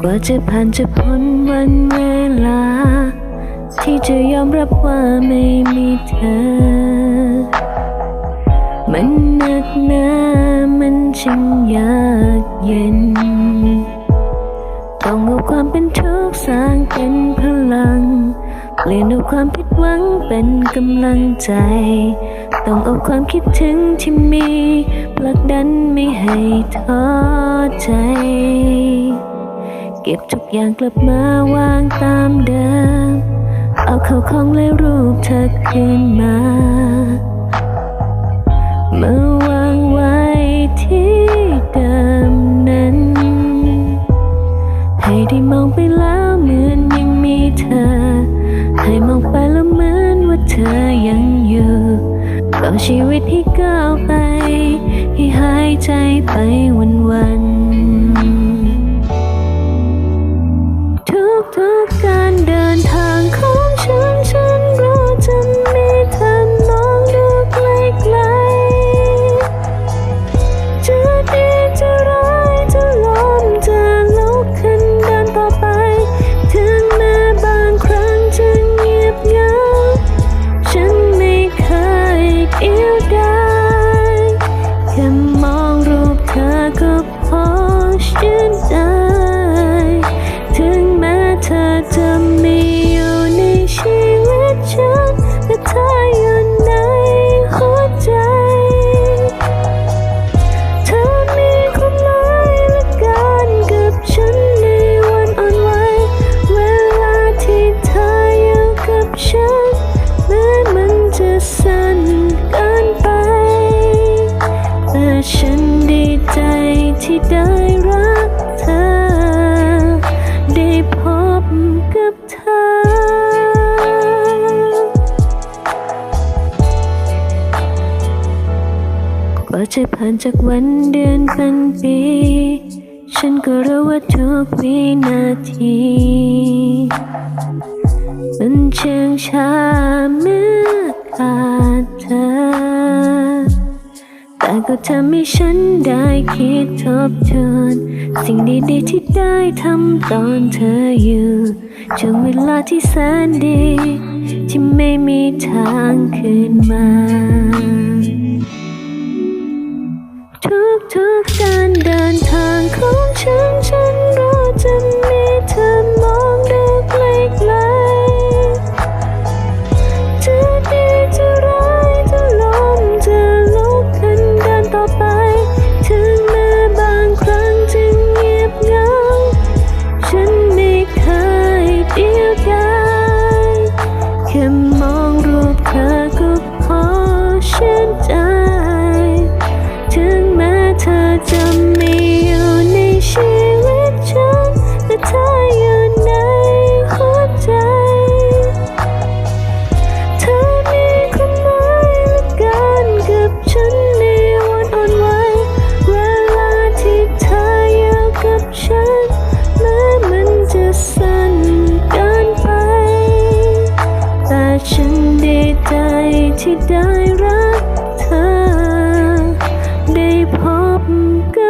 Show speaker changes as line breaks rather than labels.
กว่าจะผ่านจะพ้นวันเวลา ที่จะยอมรับว่าไม่มีเธอ มันหนักหนามันช่างยากเย็น ต้องเอาความเป็นทุกข์สร้างเป็นพลัง เปลี่ยนเอาความผิดหวังเป็นกำลังใจ ต้องเอาความคิดถึงที่มีผลักดันไม่ให้ท้อใจ เก็บทุกอย่างกลับมาวางตามเดิม เอาเข้าของและรูปเธอคืนมา ต่อชีวิตที่ก้าวไป ให้หายใจไปวันวัน ฉันดีใจที่ได้รักเธอ ได้พบกับเธอ กว่าจะผ่านจากวันเดือนเป็นปี ฉันก็รู้ว่าทุกวินาที มันเชื่องช้าเมื่อขาด ก็ทำให้ฉันได้คิดทบทวนสิ่งดีๆที่ได้ทำตอนเธออยู่ช่วงเวลาที่แสนดี ที่ไม่มีทางคืนมา ทุกทุกๆการเดินทางของฉัน แค่ ที่ได้รักเธอ ได้พบกัน